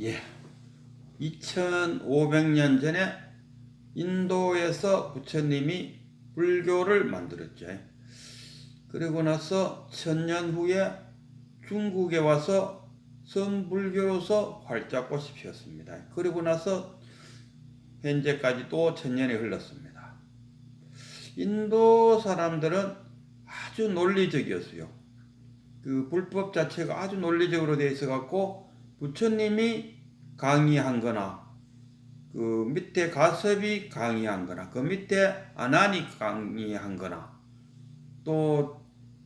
예. 2500년 전에 인도에서 부처님이 불교를 만들었죠. 그리고 나서 천년 후에 중국에 와서 선불교로서 활짝꽃이 피었습니다. 그리고 나서 현재까지 또 천년이 흘렀습니다. 인도 사람들은 아주 논리적이었어요. 그 불법 자체가 아주 논리적으로 되어 있어 갖고 부처님이 강의한 거나 그 밑에 가섭이 강의한 거나 그 밑에 아난이 강의한 거나 또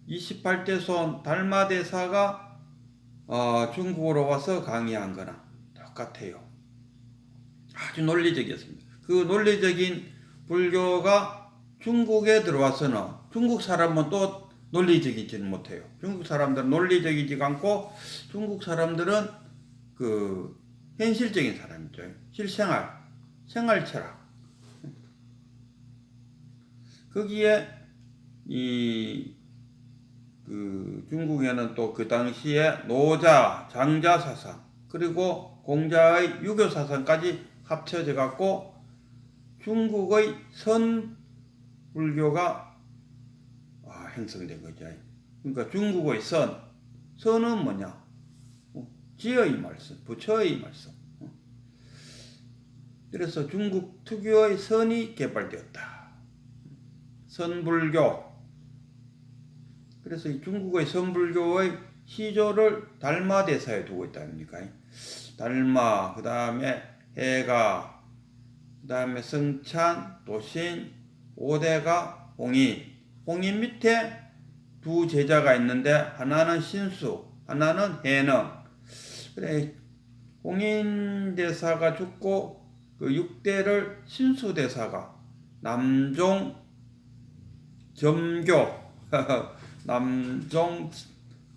28대 손 달마대사가 어, 중국으로 와서 강의한 거나 똑같아요. 아주 논리적이었습니다. 그 논리적인 불교가 중국에 들어와서는 중국 사람은 또 논리적이지는 못해요. 중국 사람들은 논리적이지 않고 중국 사람들은 그 현실적인 사람이죠. 실생활, 생활 철학. 거기에 이 그 중국에는 또 그 당시에 노자, 장자 사상 그리고 공자의 유교 사상까지 합쳐져 갖고 중국의 선 불교가 아, 형성된 거죠. 그러니까 중국의 선, 선은 뭐냐? 어, 지의 말씀, 부처의 말씀. 어. 그래서 중국 특유의 선이 개발되었다. 선불교. 그래서 이 중국의 선불교의 시조를 달마 대사에 두고 있다 아닙니까? 달마, 그 다음에 해가, 그 다음에 성찬, 도신, 오대가, 홍인. 홍인 밑에 두 제자가 있는데 하나는 신수, 하나는 해능. 그래 홍인 대사가 죽고 그 육대를 신수 대사가 남종 점교 남종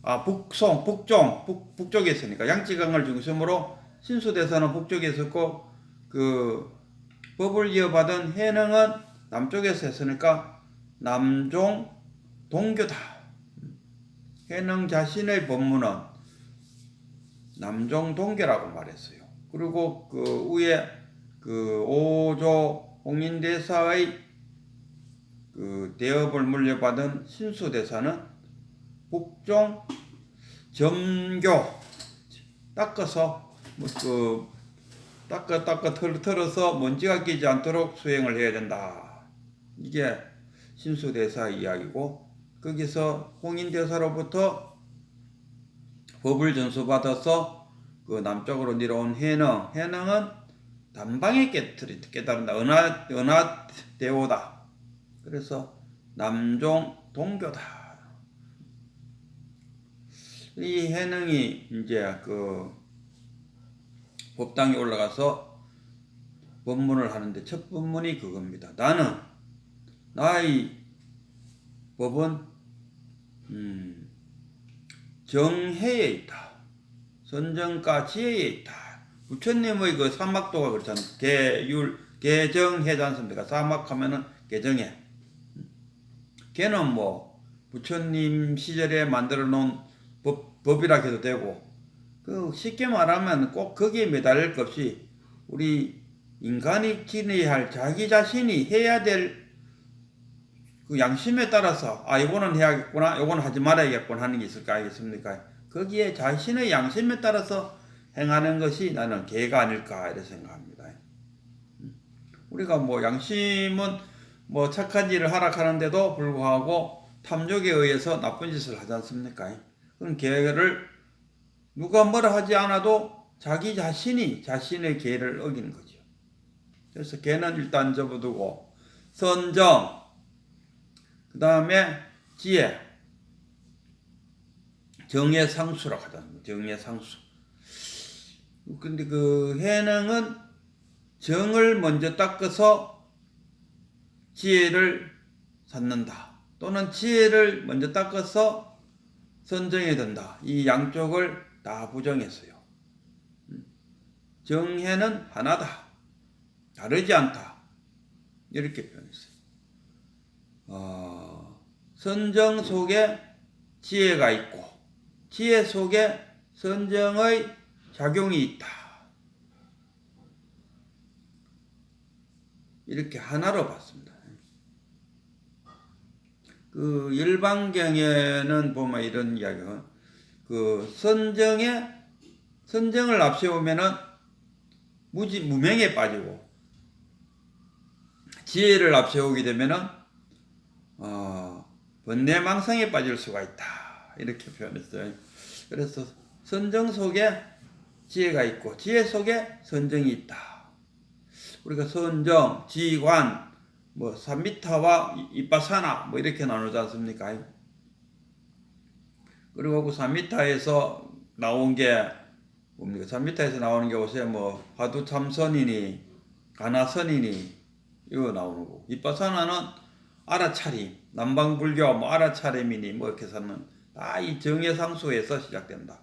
아 북송 북종 북, 북쪽에 있으니까 양지강을 중심으로 신수 대사는 북쪽에 있었고 그 법을 이어받은 해능은 남쪽에서 했으니까 남종 동교다. 해능 자신의 법문은 남종 동교라고 말했어요. 그리고 그 위에 그 오조 홍인대사의 그 대업을 물려받은 신수대사는 북종 점교 닦아서 뭐그 닦아 닦아 털, 털어서 먼지가 끼지 않도록 수행을 해야 된다. 이게 신수대사 이야기고 거기서 홍인대사로부터 법을 전수받아서 그 남쪽으로 내려온 해능 해능은 단방에 깨뜨리 깨달은다 은하 은하 대오다. 그래서 남종 동교다. 이 해능이 이제 그 법당에 올라가서 법문을 하는데 첫 법문이 그겁니다. 나는 나의 법은 음, 정해에 있다. 선정과 지혜에 있다. 부처님의 그 사막도가 그렇잖아요. 개율 개정해지 않습니까? 사막하면은 개정해. 걔는 뭐 부처님 시절에 만들어 놓은 법, 법이라 해도 되고 그 쉽게 말하면 꼭 거기에 매달릴 것 없이 우리 인간이 지내야 할 자기 자신이 해야 될 그 양심에 따라서 아 이거는 해야겠구나 이거는 하지 말아야겠구나 하는 게 있을까 알겠습니까? 거기에 자신의 양심에 따라서 행하는 것이 나는 개가 아닐까 이렇게 생각합니다. 우리가 뭐 양심은 뭐 착한 일을 하락하는데도 불구하고 탐욕에 의해서 나쁜 짓을 하지 않습니까? 그럼 계획을 누가 뭐라 하지 않아도 자기 자신이 자신의 계를 어기는 거죠. 그래서 개는 일단 접어두고 선정, 그 다음에 지혜, 정예상수라고 하잖아요. 정예상수. 근데 그 해능은 정을 먼저 닦아서 지혜를 찾는다. 또는 지혜를 먼저 닦아서 선정해야 된다. 이 양쪽을 다 부정했어요. 정해는 하나다. 다르지 않다. 이렇게 표현했어요. 어, 선정 속에 지혜가 있고 지혜 속에 선정의 작용이 있다. 이렇게 하나로 봤습니다. 그 열방경에는 보면 이런 이야기가 그 선정에 선정을 앞세우면은 무지 무명에 빠지고 지혜를 앞세우게 되면은 어, 번뇌망상에 빠질 수가 있다 이렇게 표현했어요. 그래서 선정 속에 지혜가 있고 지혜 속에 선정이 있다. 우리가 선정, 지관, 뭐 삼미타와 이빠사나 뭐 이렇게 나누지 않습니까? 그리고 그 삼미타에서 나온 게 뭡니까? 삼미타에서 나오는 게 요새 뭐 화두 참선이니 가나선이니 이거 나오는 거고 이빠사나는 알아차림, 남방불교 뭐 알아차림이니 뭐 이렇게 사는 다 이 정예상수에서 시작된다.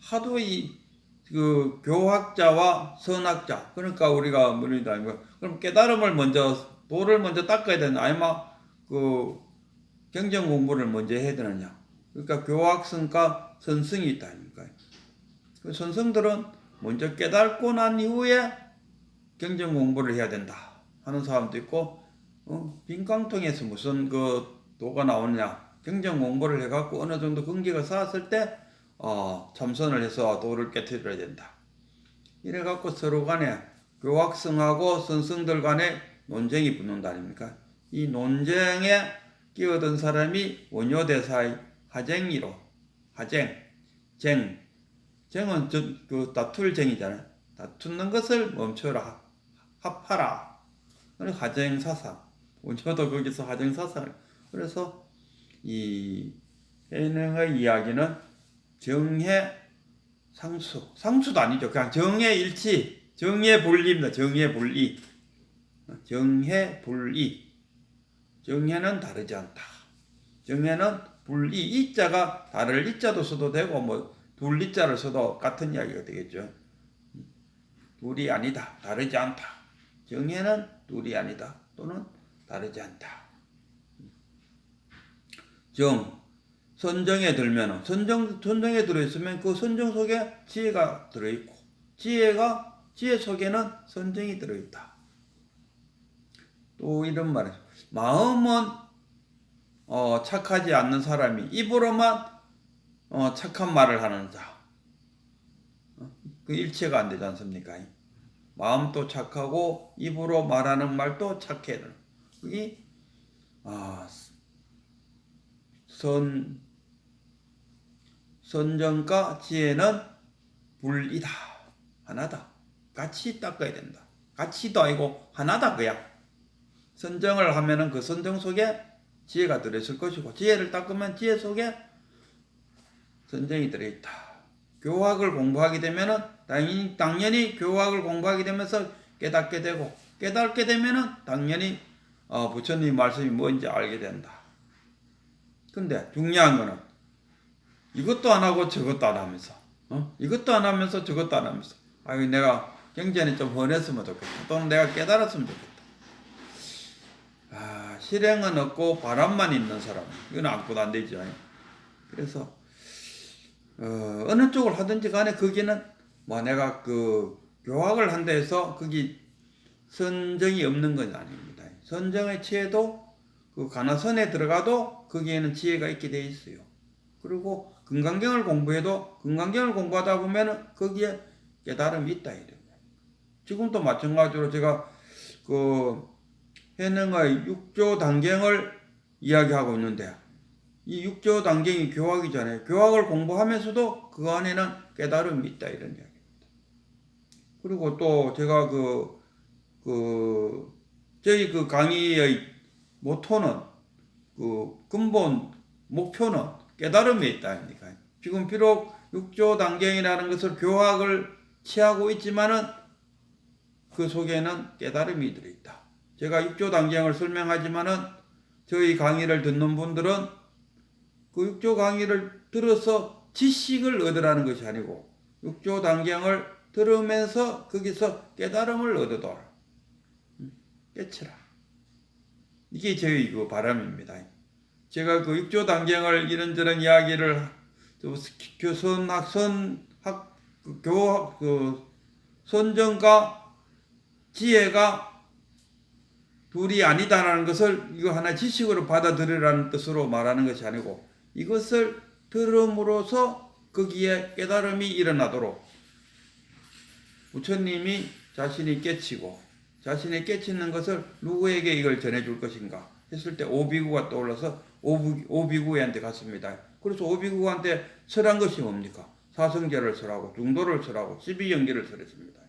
하도 이 그 교학자와 선학자 그러니까 우리가 뭐니다 그럼 깨달음을 먼저 도를 먼저 닦아야 되는 아니면 그 경전 공부를 먼저 해야 되느냐 그러니까 교학성과 선성이 있다 그 선성들은 먼저 깨닫고 난 이후에 경전 공부를 해야 된다 하는 사람도 있고 어, 빈깡통에서 무슨 그 도가 나오느냐 경전 공부를 해갖고 어느 정도 근기가 쌓았을 때 어, 참선을 해서 도를 깨뜨려야 된다. 이래갖고 서로 간에 교학성하고 선성들 간에 논쟁이 붙는다 아닙니까? 이 논쟁에 끼어든 사람이 원효대사의 하쟁이로 하쟁, 쟁, 쟁은 저, 그 다툴 쟁이잖아요. 다투는 것을 멈춰라, 합하라. 하쟁사상. 원효도 거기서 하쟁사상을. 그래서 이 해능의 이야기는 정해 상수. 상수도 아니죠. 그냥 정해 일치. 정해 분리입니다. 정해 분리. 정해 분리. 정해는 다르지 않다. 정해는 분리. 이자가 다를 이자도 써도 되고 뭐 둘리자를 써도 같은 이야기가 되겠죠. 둘이 아니다. 다르지 않다. 정해는 둘이 아니다. 또는 다르지 않다 정 선정에 들면은 선정 선정에 들어 있으면 그 선정 속에 지혜가 들어 있고 지혜가 지혜 속에는 선정이 들어 있다. 또 이런 말이죠. 마음은 어, 착하지 않는 사람이 입으로만 어, 착한 말을 하는 자. 어, 그 일체가 안 되지 않습니까? 마음도 착하고 입으로 말하는 말도 착해야 그게 아, 선 선정과 지혜는 분리다. 하나다. 같이 닦아야 된다. 같이도 아니고 하나다 그야. 선정을 하면은 그 선정 속에 지혜가 들어있을 것이고 지혜를 닦으면 지혜 속에 선정이 들어있다. 교학을 공부하게 되면은 당연히, 당연히 교학을 공부하게 되면서 깨닫게 되고 깨닫게 되면은 당연히 어, 부처님 말씀이 뭔지 알게 된다. 근데 중요한 거는 이것도 안 하고 저것도 안 하면서 어? 이것도 안 하면서 저것도 안 하면서. 아유 내가 경전이 좀 헌했으면 좋겠다. 또는 내가 깨달았으면 좋겠다. 아 실행은 없고 바람만 있는 사람. 이건 안고도 안 되죠 그래서 어, 어느 쪽을 하든지 간에 거기는 뭐 내가 그 교학을 한다 해서 거기 선정이 없는 건 아닙니다 선정의 지혜도 그 가나선에 들어가도 거기에는 지혜가 있게 돼 있어요 그리고 금강경을 공부해도 금강경을 공부하다 보면 거기에 깨달음이 있다 이런 지금도 마찬가지로 제가 그 해능의 육조 단경을 이야기하고 있는데 이 육조 단경이 교학이잖아요. 교학을 공부하면서도 그 안에는 깨달음이 있다 이런 이야기입니다. 그리고 또 제가 그, 그, 저희 그 강의의 모토는 그 근본 목표는 깨달음에 있다 아닙니까? 지금 비록 육조 단경이라는 것을 교학을 취하고 있지만은 그 속에는 깨달음이 들어있다. 제가 육조 단경을 설명하지만은 저희 강의를 듣는 분들은 그 육조 강의를 들어서 지식을 얻으라는 것이 아니고 육조 단경을 들으면서 거기서 깨달음을 얻어둬라. 깨치라. 이게 저희 그 바람입니다. 제가 그 육조 단경을 이런저런 이야기를 교선 학선 학그 교학 그 선정과 지혜가 둘이 아니다라는 것을 이거 하나 지식으로 받아들이라는 뜻으로 말하는 것이 아니고 이것을 들음으로써 거기에 깨달음이 일어나도록 부처님이 자신이 깨치고 자신이 깨치는 것을 누구에게 이걸 전해줄 것인가 했을 때 오비구가 떠올라서 오비, 오비구한테 갔습니다. 그래서 오비구한테 설한 것이 뭡니까? 사성제를 설하고 중도를 설하고 십이연기를 설했습니다.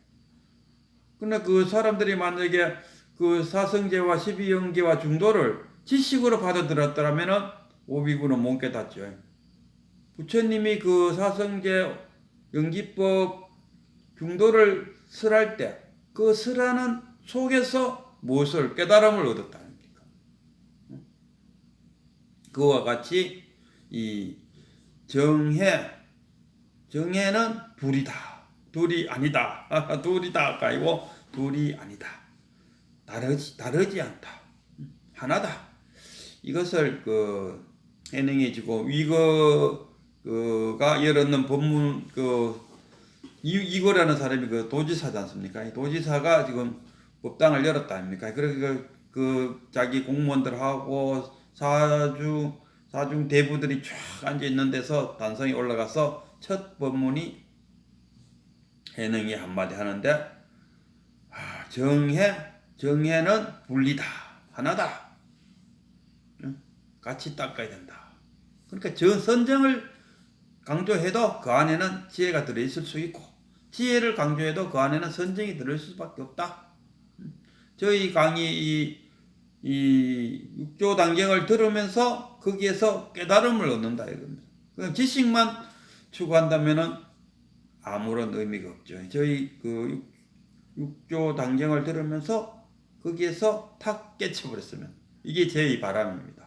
근데 그 사람들이 만약에 그 사성제와 십이연기와 중도를 지식으로 받아들였더라면은 오비구는 못 깨닫죠. 부처님이 그 사성제 연기법 중도를 설할 때 그 설하는 속에서 무엇을 깨달음을 겁니까? 그와 같이 이 정해 정해는 둘이다. 둘이 아니다. 둘이다. 아니고 둘이 아니다. 다르지 다르지 않다. 하나다. 이것을 그 해능해지고 위거가 열었는 법문 그 이, 이거라는 사람이 그 도지사지 않습니까? 이 도지사가 지금 법당을 열었다 아닙니까? 그래서 그, 그 자기 공무원들하고 사주 사중 대부들이 쫙 앉아 있는 데서 단성이 올라가서 첫 법문이 해능이 한마디 하는데 아, 정해 정해는 분리다 하나다 응? 같이 닦아야 된다. 그러니까 저 선정을 강조해도 그 안에는 지혜가 들어있을 수 있고 지혜를 강조해도 그 안에는 선정이 들어있을 수밖에 없다. 저희 강의 이, 이 육조 단경을 들으면서 거기에서 깨달음을 얻는다 이겁니다. 그냥 지식만 추구한다면은 아무런 의미가 없죠. 저희 그 육- 육조 단경을 들으면서 거기에서 탁 깨쳐버렸으면 이게 제 바람입니다.